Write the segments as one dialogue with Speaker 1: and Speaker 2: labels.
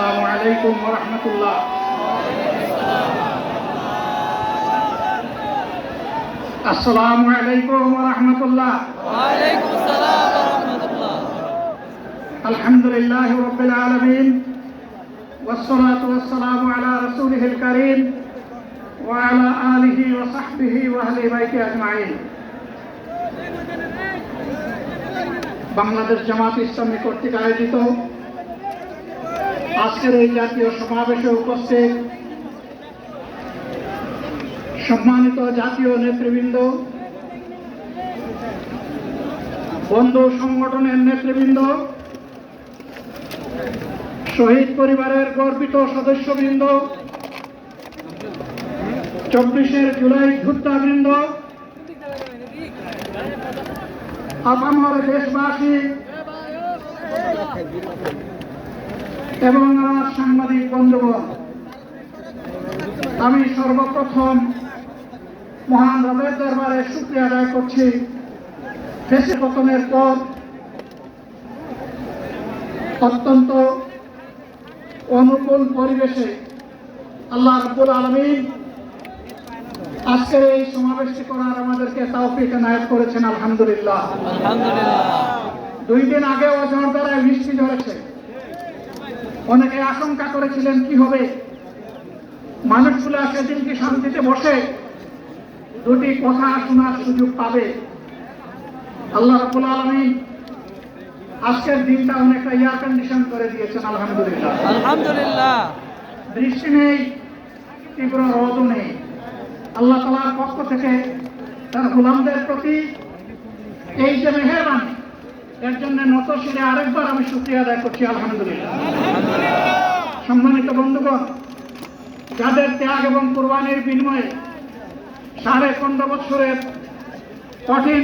Speaker 1: আসসালামু আলাইকুম রহমতুল্লাহ আসসালামু আলাইকুম রহমতুল্লাহ
Speaker 2: ওয়ালাইকুম আসসালাম ওয়া রাহমাতুল্লাহ
Speaker 1: الحمد لله رب العالمين والصلاة والسلام على رسوله الكريم وعلى آله وصحبه وأهل بيته أجمعين বাংলাদেশ জামাত ইসলামী কর্তৃক আয়োজিত আজকের এই জাতীয় সমাবেশে উপস্থিত সম্মানিত জাতীয় নেতৃবৃন্দ, বন্ধু সংগঠনের নেতৃবৃন্দ, শহীদ পরিবারের গর্বিত সদস্যবৃন্দ, চব্বিশের জুলাই যোদ্ধাবৃন্দ আপামর দেশবাসী এবং আমার সাংবাদিক বন্ধুগণ আমি সর্বপ্রথম মহান রবের দরবারে শুক্রিয়া আদায় করছি। দেশে পতনের পর অত্যন্ত অনুকূল পরিবেশে আল্লাহ রাব্বুল আলমিন আজকের এই সমাবেশটি করার আমাদেরকে তাওফিক নায়ক করেছেন আলহামদুলিল্লাহ। দুই দিন আগে অঝড় দ্বারায় বৃষ্টি ধরেছে অনেকে আশঙ্কা করেছিলেন কি হবে? মানুষগুলো সেদিন কি শান্তিতে বসে। দুটি কথা শোনার সুযোগ পাবে। আল্লাহ রাব্বুল আলমিন আজকের দিনটা অনেকটা এয়ার কন্ডিশন করে দিয়েছেন আলহামদুলিল্লাহ।
Speaker 2: আলহামদুলিল্লাহ।
Speaker 1: বৃষ্টি নেই তীব্র রোদও নেই। আল্লাহ তালার পক্ষ থেকে তার গোলামদের প্রতি এই যে মেহরবানি এর জন্য নত শিরে আরেকবার আমি শুক্রিয়া আদায় করছি, আলহামদুলিল্লাহ। সম্মানিত বন্ধুগণ, যাদের ত্যাগ এবং কোরবানির বিনিময়ে সাড়ে পনেরো বছরের কঠিন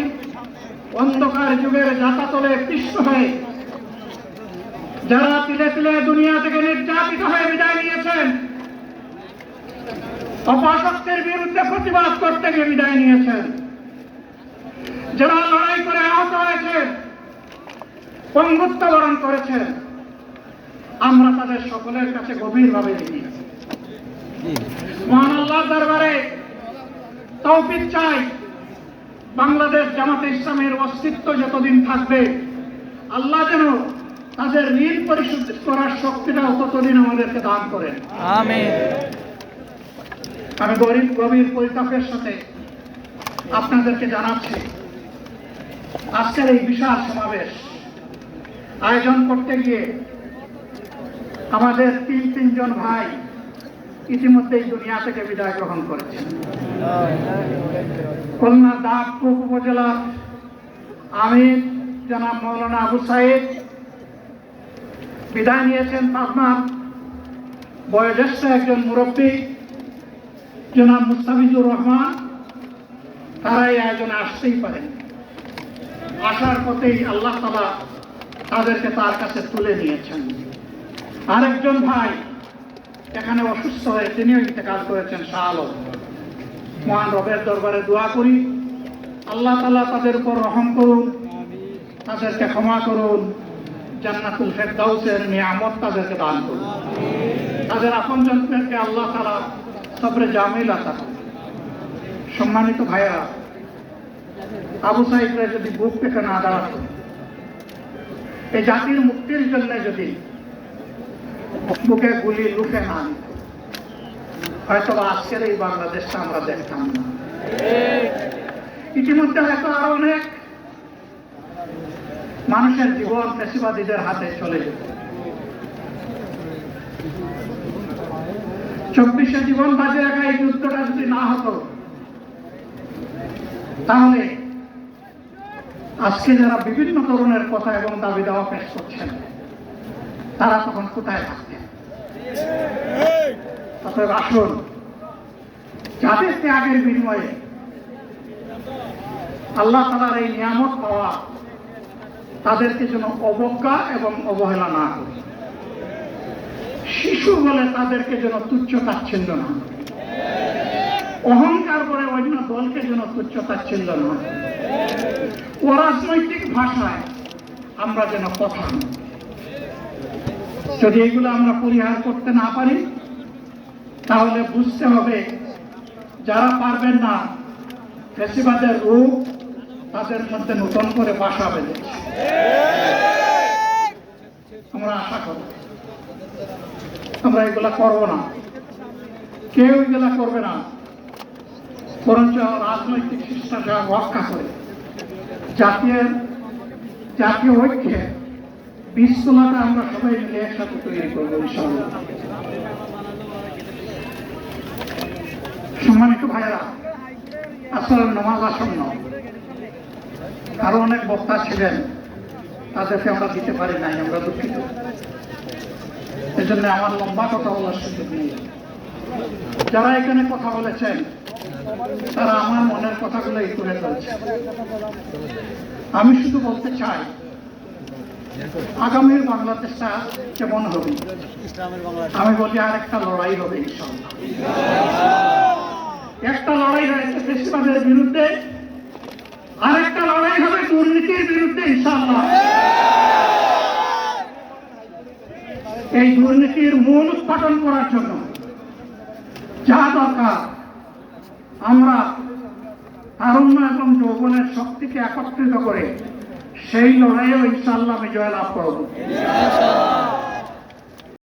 Speaker 1: অন্ধকার যুগের যাতাতলে পিষ্ট হয়ে যারা তিলে তিলে দুনিয়া থেকে নির্যাতিত হয়ে বিদায় নিয়েছেন অপাশক্তের বিরুদ্ধে প্রতিবাদ করতে গিয়ে বিদায় নিয়েছেন, যারা লড়াই করে আহত হয়েছে পঙ্গুত্ব বরণ করেছেন আমরা তাদের সকলের কাছে গভীরভাবে ঋণী মহান আল্লাহ দরবারে তৌফিক চাই বাংলাদেশ জামাতে ইসলামের অস্তিত্ব যতদিন থাকবে আল্লাহ যেন তাদের ঋণ পরিশোধ করার শক্তিটাও ততদিন আমাদেরকে দান করেন।
Speaker 2: আমিন।
Speaker 1: আমি গরিব গভীর পরিতাপের সাথে আপনাদেরকে জানাচ্ছি আজকের এই বিশাল সমাবেশ আয়োজন করতে গিয়ে আমাদের তিন তিনজন ভাই ইতিমধ্যেই দুনিয়া থেকে বিদায় গ্রহণ করেছেন। খুলনা দাবপুর উপজেলার আমির জনাব মৌলানা আবু সাইদ বিদায় নিয়েছেন পাবনার বয়োজ্যেষ্ঠ একজন মুরব্বী জনাব মুস্তাফিজুর রহমান। তারা এই আয়োজনে আসতেই পারেন। আসার পথেই আল্লাহ তালা তাদেরকে তার কাছে তুলে নিয়েছেন। আরেকজন ভাই এখানে অসুস্থ হয়ে তিনিও ইন্তেকাল করেছেন, শাহ মহান রবের দরবারে দোয়া করি। আল্লাহ তালা তাদের উপর রহম করুন, তাদেরকে ক্ষমা করুন, জান্নাতুল ফেরদাউসের নিয়ামত তাদেরকে দান করুন। তাদের আপনজনদেরকে আল্লাহ তালা সবরে জামিল আতা সম্মানিত ভাইয়েরা, আবু সাহেবরা যদি বুক পেতে না দাঁড়াত এই জাতির মুক্তির জন্য যদি বুকে গুলি লুকে না হয়তো আজকের এই বাংলাদেশটা আমরা দেখতাম না। ইতিমধ্যে হয়তো আরও অনেক মানুষের জীবন পেশিবাদীদের হাতে চলে যেত। চব্বিশে জীবন বাজে রাখা এই যুদ্ধটা যদি না হতো, তাহলে আজকে যারা বিভিন্ন ধরনের কথা এবং দাবি দেওয়া পেশ করছেন, তারা তখন কোথায় থাকতেন আসুন, যাদের ত্যাগের বিনিময়ে আল্লাহ তালার এই নিয়ামত পাওয়া তাদেরকে যেন অবজ্ঞা এবং অবহেলা না করে। শিশু বলে তাদেরকে যেন তুচ্ছ তাচ্ছিল্য না অহংকার করে অন্য দলকে যেন তুচ্ছ তাচ্ছিল্য না। অরাজনৈতিক ভাষায় আমরা যেন কথা যদি এগুলো আমরা পরিহার করতে না পারি, তাহলে বুঝতে হবে যারা পারবেন না, ফেসিবাদের রূপ তাদের মধ্যে নতুন করে বাসা বেঁধেছে আমরা আশা করব আমরা এগুলা করব না। কেউ এগুলা করবে না। বরঞ্চ রাজনৈতিক শিষ্টাচার রক্ষা করে। জাতীয় জাতীয় ঐক্যে আমরা সবাই মিলে একসাথে তৈরি সম্মানিত ভাইয়েরা আসলে আসন্ন। আরও অনেক বক্তা ছিলেন, তাদেরকে আমরা দিতে পারি নাই, আমরা দুঃখিত। এজন্য আমার লম্বা কথা বলার সুযোগ নেই। যারা এখানে কথা বলেছেন, তারা আমার কথাগুলো তুলে ধরেছে আমি শুধু বলতে চাই, আগামীর বাংলাদেশটা কেমন হবে? আমি বলি আর একটা লড়াই হবে একটা লড়াই হয়েছে ফেসিবাদের বিরুদ্ধে আর একটা লড়াই হবে দুর্নীতির বিরুদ্ধে ইনশাল্লাহ এই দুর্নীতির মূল উৎপাদন করার জন্য যা দরকার, আমরা তারুণ্য এবং যৌবনের শক্তিকে একত্রিত করে সেই লড়াইও ইনশাল্লাহ আমি জয়লাভ করব।